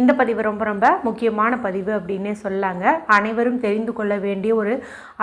இந்த பதிவு ரொம்ப ரொம்ப முக்கியமான பதிவு அப்படின்னே சொல்லாங்க. அனைவரும் தெரிந்து கொள்ள வேண்டிய ஒரு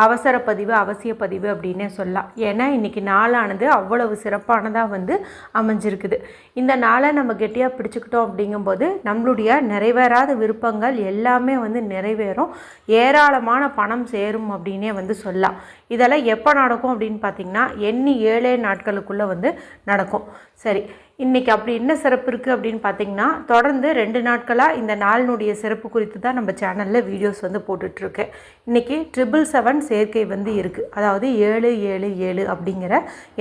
அவசர பதிவு அவசிய பதிவு அப்படின்னே சொல்லலாம். ஏன்னா இன்றைக்கி நாளானது அவ்வளவு சிறப்பானதாக வந்து அமைஞ்சிருக்குது. இந்த நாளை நம்ம கெட்டியாக பிடிச்சிக்கிட்டோம் அப்படிங்கும்போது நம்மளுடைய நிறைவேறாத விருப்பங்கள் எல்லாமே வந்து நிறைவேறும். ஏராளமான பணம் சேரும் அப்படின்னே வந்து சொல்லலாம். இதெல்லாம் எப்போ நடக்கும் அப்படின்னு பார்த்தீங்கன்னா எண்ணி ஏழே நாட்களுக்குள்ளே வந்து நடக்கும். சரி இன்றைக்கி அப்படி என்ன சிறப்பு இருக்குது அப்படின்னு பார்த்தீங்கன்னா தொடர்ந்து ரெண்டு நாட்களாக இந்த நாளினுடைய சிறப்பு குறித்து தான் நம்ம சேனலில் வீடியோஸ் வந்து போட்டுட்ருக்கேன் இன்றைக்கி ட்ரிபிள் செவன் சேர்க்கை வந்து இருக்குது அதாவது ஏழு ஏழு ஏழு அப்படிங்கிற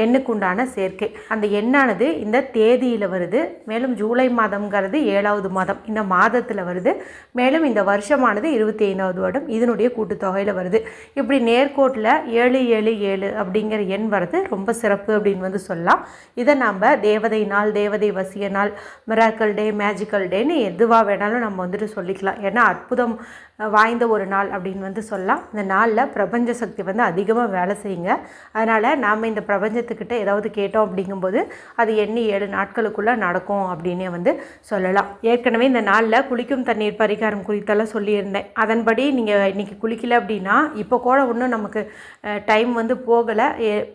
எண்ணுக்குண்டான சேர்க்கை. அந்த எண்ணானது இந்த தேதியில் வருது. மேலும் ஜூலை மாதம்ங்கிறது ஏழாவது மாதம். இந்த மாதத்தில் வருது. மேலும் இந்த வருஷமானது இருபத்தி ஐந்தாவது வருடம். இதனுடைய கூட்டுத்தொகையில் வருது. இப்படி நேர்கோட்டில் ஏழு ஏழு ஏழு அப்படிங்கிற எண் வர்றது ரொம்ப சிறப்பு அப்படின்னு வந்து சொல்லலாம். இதை நாம் தேவதை நாள் தேவதை வசிய நாள் மிராக்கல் டே மேஜிக்கல் டேன்னு எதுவாக வேணாலும் நம்ம வந்துட்டு சொல்லிக்கலாம். ஏன்னா அற்புதம் வாய்ந்த ஒரு நாள் அப்படின்னு வந்து சொல்லலாம். இந்த நாளில் பிரபஞ்ச சக்தி வந்து அதிகமாக வேலை செய்யுங்க. அதனால் நாம் இந்த பிரபஞ்சத்துக்கிட்ட ஏதாவது கேட்டோம் அப்படிங்கும்போது அது எண்ணி ஏழு நாட்களுக்குள்ளே நடக்கும் அப்படின்னே வந்து சொல்லலாம். ஏற்கனவே இந்த நாளில் குளிக்கும் தண்ணீர் பரிகாரம் குறித்தெல்லாம் சொல்லியிருந்தேன். அதன்படி நீங்கள் இன்றைக்கி குளிக்கல அப்படின்னா இப்போ கூட ஒன்றும் நமக்கு டைம் வந்து போகலை.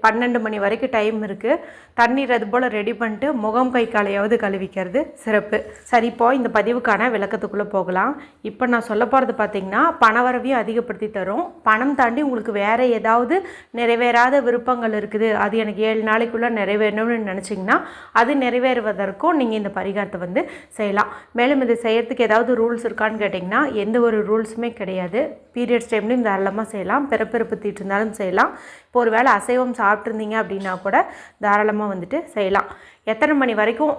பன்னெண்டு மணி வரைக்கும் டைம் இருக்குது தண்ணீர் அது போல் ரெடி பண்ணிட்டு முகம் கை காலையாவது கழுவிக்கிறது சிறப்பு. சரி இப்போ இந்த பதிவுக்கான விளக்கத்துக்குள்ளே போகலாம். இப்போ நான் சொல்ல போகிறது பார்த்திங்கன்னா பணவரவையும் அதிகப்படுத்தி தரும். பணம் தாண்டி உங்களுக்கு வேறு ஏதாவது நிறைவேறாத விருப்பங்கள் இருக்குது. அது எனக்கு ஏழு நாளைக்குள்ளே நிறைவேறணும்னு நினச்சிங்கன்னா அது நிறைவேறுவதற்கும் நீங்கள் இந்த பரிகாரத்தை வந்து செய்யலாம். மேலும் இது செய்யறதுக்கு ஏதாவது ரூல்ஸ் இருக்கான்னு கேட்டிங்கன்னா எந்த ஒரு ரூல்ஸுமே கிடையாது. பீரியட்ஸ் டைம்லையும் தாராளமாக செய்யலாம். பிறப்பிறப்பு தீட்டு இருந்தாலும் செய்யலாம். இப்போ ஒரு வேளை அசைவம் சாப்பிட்ருந்தீங்க அப்படின்னா கூட தாராளமாக வந்துட்டு செய்யலாம். எத்தனை மணி வரைக்கும்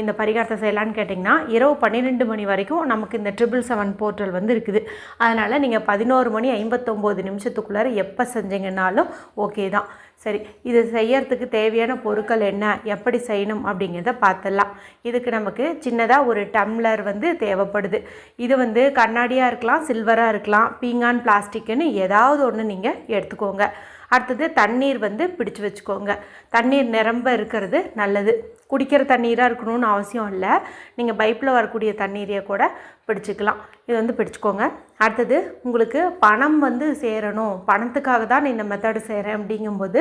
இந்த பரிகாரத்தை செய்யலான்னு கேட்டிங்கன்னா இரவு பன்னிரெண்டு மணி வரைக்கும் நமக்கு இந்த ட்ரிபிள் செவன் போர்ட்டல் வந்து இருக்குது. அதனால் நீங்கள் பதினோரு மணி ஐம்பத்தொம்போது நிமிஷத்துக்குள்ளார எப்போ செஞ்சீங்கன்னாலும் ஓகே தான். சரி இது செய்யறதுக்கு தேவையான பொருட்கள் என்ன எப்படி செய்யணும் அப்படிங்கிறத பார்த்துடலாம் இதுக்கு நமக்கு சின்னதாக ஒரு டம்ளர் வந்து தேவைப்படுது. இது வந்து கண்ணாடியாக இருக்கலாம் சில்வராக இருக்கலாம் பீங்கான் பிளாஸ்டிக்குன்னு ஏதாவது ஒன்று நீங்கள் எடுத்துக்கோங்க. அடுத்தது தண்ணீர் வந்து பிடிச்சு வச்சுக்கோங்க. தண்ணீர் நிரம்ப இருக்கிறது நல்லது. குடிக்கிற தண்ணீராக இருக்கணும்னு அவசியம் இல்லை. நீங்கள் பைப்பில் வரக்கூடிய தண்ணீரையே கூட பிடிச்சிக்கலாம். இது வந்து பிடிச்சிக்கோங்க. அடுத்தது உங்களுக்கு பணம் வந்து சேரணும். பணத்துக்காக தான் இந்த மெத்தடு செய்கிறேன் அப்படிங்கும்போது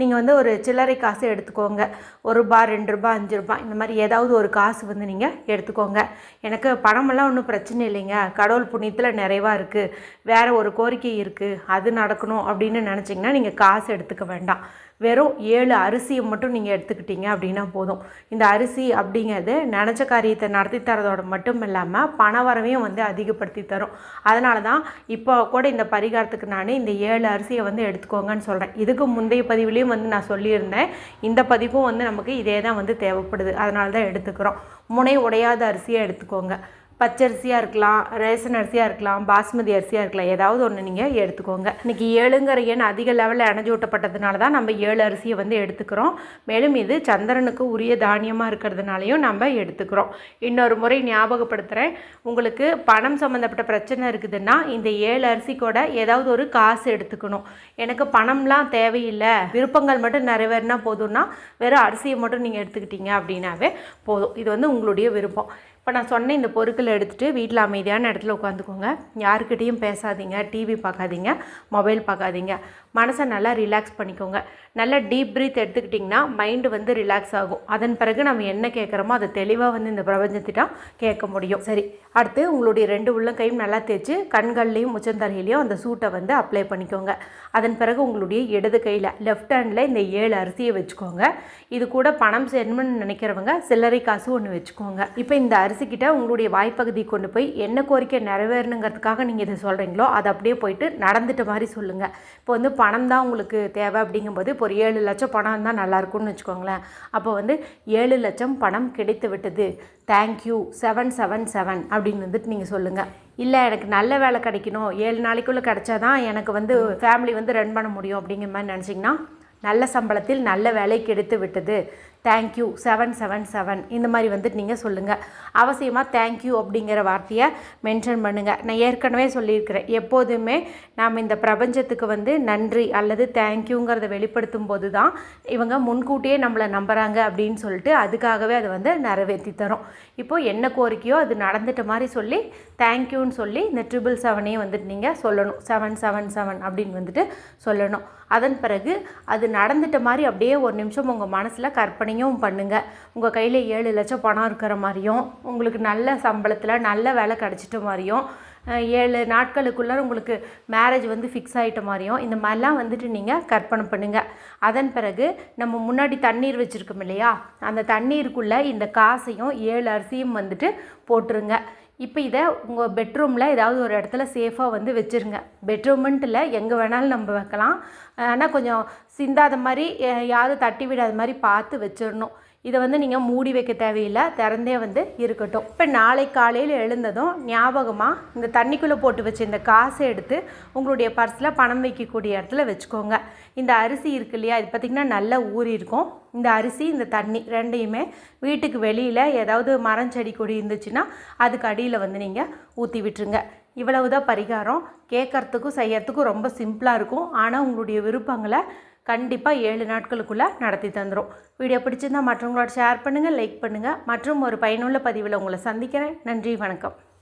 நீங்கள் வந்து ஒரு சில்லறை காசு எடுத்துக்கோங்க. ஒரு ரூபா ரெண்டு ரூபா அஞ்சு ரூபா இந்த மாதிரி ஏதாவது ஒரு காசு வந்து நீங்கள் எடுத்துக்கோங்க. எனக்கு பணமெல்லாம் ஒன்றும் பிரச்சனை இல்லைங்க. கடவுள் புண்ணியத்தில் நிறைவாக இருக்குது வேறு ஒரு கோரிக்கை இருக்குது அது நடக்கணும் அப்படின்னு நினச்சிங்கன்னா நீங்கள் காசு எடுத்துக்க வேண்டாம். வெறும் ஏழு அரிசியை மட்டும் நீங்கள் எடுத்துக்கிட்டீங்க அப்படின்னா போதும். இந்த அரிசி அப்படிங்கிறது நினச்ச காரியத்தை நடத்தி தரதோட மட்டும் இல்லாமல் பண வரவையும் வந்து அதிகப்படுத்தி தரும். அதனால தான் இப்போ கூட இந்த பரிகாரத்துக்கு நான் இந்த ஏழு அரிசியை வந்து எடுத்துக்கோங்கன்னு சொல்கிறேன் இதுக்கு முந்தைய பதிவுலேயும் வந்து நான் சொல்லியிருந்தேன். இந்த பதிவும் வந்து நமக்கு இதே தான் வந்து தேவைப்படுது. அதனால தான் எடுத்துக்கிறோம். முனை உடையாத அரிசியை எடுத்துக்கோங்க. பச்சரிசியாக இருக்கலாம் ரேஷன் அரிசியாக இருக்கலாம் பாஸ்மதி அரிசியாக இருக்கலாம் ஏதாவது ஒன்று நீங்கள் எடுத்துக்கோங்க. இன்றைக்கி ஏழுங்கிற எண் அதிக லெவலில் அணைஞ்சு ஊட்டப்பட்டதுனால தான் நம்ம ஏழு அரிசியை வந்து எடுத்துக்கிறோம். மேலும் இது சந்திரனுக்கு உரிய தானியமாக இருக்கிறதுனாலையும் நம்ம எடுத்துக்கிறோம். இன்னொரு முறை ஞாபகப்படுத்துகிறேன் உங்களுக்கு பணம் சம்மந்தப்பட்ட பிரச்சனை இருக்குதுன்னா இந்த ஏழு அரிசி கூட ஏதாவது ஒரு காசு எடுத்துக்கணும். எனக்கு பணம்லாம் தேவையில்லை. விருப்பங்கள் மட்டும் நிறைவேறினா போதும்னா வெறும் அரிசியை மட்டும் நீங்கள் எடுத்துக்கிட்டீங்க அப்படின்னாவே போதும். இது வந்து உங்களுடைய விருப்பம். இப்போ நான் சொன்ன இந்த பொருட்களை எடுத்துகிட்டு வீட்டில் அமைதியான இடத்துல உட்காந்துக்கோங்க. யாருக்கிட்டேயும் பேசாதீங்க. டிவி பார்க்காதீங்க. மொபைல் பார்க்காதீங்க. மனசை நல்லா ரிலாக்ஸ் பண்ணிக்கோங்க. நல்லா டீப் ப்ரீத் எடுத்துக்கிட்டிங்கன்னா மைண்டு வந்து ரிலாக்ஸ் ஆகும். அதன் பிறகு நம்ம என்ன கேட்குறோமோ அதை தெளிவாக வந்து இந்த பிரபஞ்சத்திட்டம் கேட்க முடியும். சரி அடுத்து உங்களுடைய ரெண்டு உள்ளங்கையும் நல்லா தேய்ச்சி கண்கள்லேயும் முச்சந்தரையிலையும் அந்த சூட்டை வந்து அப்ளை பண்ணிக்கோங்க. அதன் பிறகு உங்களுடைய இடது கையில் லெஃப்ட் ஹேண்டில் இந்த ஏழு அரிசியை வச்சுக்கோங்க. இது கூட பணம் சேரணும்னு நினைக்கிறவங்க சில்லறை காசு ஒன்று வச்சுக்கோங்க. இப்போ இந்த அரசுக்கிட்ட உங்களுடைய வாய்ப்பகுதி கொண்டு போய் என்ன கோரிக்கை நிறைவேறணுங்கிறதுக்காக நீங்கள் இதை சொல்கிறீங்களோ அதை அப்படியே போயிட்டு நடந்துட்ட மாதிரி சொல்லுங்கள் இப்போ வந்து பணம் தான் உங்களுக்கு தேவை அப்படிங்கும்போது இப்போ ஒரு ஏழு லட்சம் பணம் தான் நல்லாயிருக்கும்னு வச்சுக்கோங்களேன். அப்போ வந்து ஏழு லட்சம் பணம் கிடைத்து விட்டது. தேங்க்யூ செவன் செவன் செவன் அப்படின்னு வந்துட்டு நீங்கள் சொல்லுங்கள் இல்லை எனக்கு நல்ல வேலை கிடைக்கணும். ஏழு நாளைக்குள்ளே கிடைச்சாதான் எனக்கு வந்து ஃபேமிலி வந்து ரன் பண்ண முடியும் அப்படிங்கிற மாதிரி நினச்சிங்கன்னா நல்ல சம்பளத்தில் நல்ல வேலை கிடைத்து விட்டது. தேங்க்யூ செவன் செவன் செவன் இந்த மாதிரி வந்துட்டு நீங்கள் சொல்லுங்கள் அவசியமாக தேங்க்யூ அப்படிங்கிற வார்த்தையை மென்ஷன் பண்ணுங்கள் நான் ஏற்கனவே சொல்லியிருக்கிறேன். எப்போதுமே நாம் இந்த பிரபஞ்சத்துக்கு வந்து நன்றி அல்லது தேங்க்யூங்கிறத வெளிப்படுத்தும் போது தான் இவங்க முன்கூட்டியே நம்மளை நம்புகிறாங்க அப்படின்னு சொல்லிட்டு அதுக்காகவே அதை வந்து நிறைவேற்றி தரும். இப்போது என்ன கோரிக்கையோ அது நடந்துட்ட மாதிரி சொல்லி தேங்க்யூன்னு சொல்லி இந்த ட்ரிபிள் செவனையும் வந்துட்டு நீங்கள் சொல்லணும். செவன் செவன் செவன் அப்படின்னு வந்துட்டு சொல்லணும். அதன் பிறகு அது நடந்துட்ட மாதிரி அப்படியே ஒரு நிமிஷம் உங்கள் மனசில் கற்பனை கற்பனையும் பண்ணுங்கள் உங்கள் கையில் ஏழு லட்சம் பணம் இருக்கிற மாதிரியும் உங்களுக்கு நல்ல சம்பளத்தில் நல்ல வேலை கிடச்சிட்ட மாதிரியும் ஏழு நாட்களுக்குள்ளே உங்களுக்கு மேரேஜ் வந்து ஃபிக்ஸ் ஆகிட்ட மாதிரியும் இந்த மாதிரிலாம் வந்துட்டு நீங்கள் கற்பனை பண்ணுங்கள் அதன் பிறகு நம்ம முன்னாடி தண்ணீர் வச்சுருக்கோம் இல்லையா? அந்த தண்ணீருக்குள்ளே இந்த காசையும் ஏழு அரிசியும் வந்துட்டு போட்டுருங்க. இப்போ இதை உங்கள் பெட்ரூமில் ஏதாவது ஒரு இடத்துல சேஃபாக வந்து வச்சுருங்க. பெட்ரூம்ன்ட்டு இல்லை எங்கே வேணாலும் நம்ம வைக்கலாம். ஆனால் கொஞ்சம் சிந்தாத மாதிரி யாரும் தட்டி விடாத மாதிரி பார்த்து வச்சிடணும். இதை வந்து நீங்கள் மூடி வைக்க தேவையில்லை திறந்தே வந்து இருக்கட்டும். இப்போ நாளை காலையில் எழுந்ததும் ஞாபகமாக இந்த தண்ணிக்குள்ளே போட்டு வச்ச இந்த காசை எடுத்து உங்களுடைய பர்ஸில் பணம் வைக்கக்கூடிய இடத்துல வச்சுக்கோங்க. இந்த அரிசி இருக்கு இல்லையா இது பார்த்திங்கன்னா நல்லா ஊறி இருக்கும். இந்த அரிசி இந்த தண்ணி ரெண்டையுமே வீட்டுக்கு வெளியில் ஏதாவது மரம் செடி கொடி இருந்துச்சுன்னா அதுக்கு அடியில் வந்து நீங்கள் ஊற்றி விட்டுருங்க. இவ்வளவு தான் பரிகாரம். கேட்குறதுக்கும் செய்யறதுக்கும் ரொம்ப சிம்பிளாக இருக்கும். ஆனால் உங்களுடைய விருப்பங்களை கண்டிப்பாக ஏழு நாட்களுக்குள்ளே நடத்தி தந்துடும் வீடியோ பிடிச்சிருந்தா மற்றவங்களோட ஷேர் பண்ணுங்கள் லைக் பண்ணுங்கள் மற்றும் ஒரு பயனுள்ள பதிவில் உங்களை சந்திக்கிறேன். நன்றி வணக்கம்.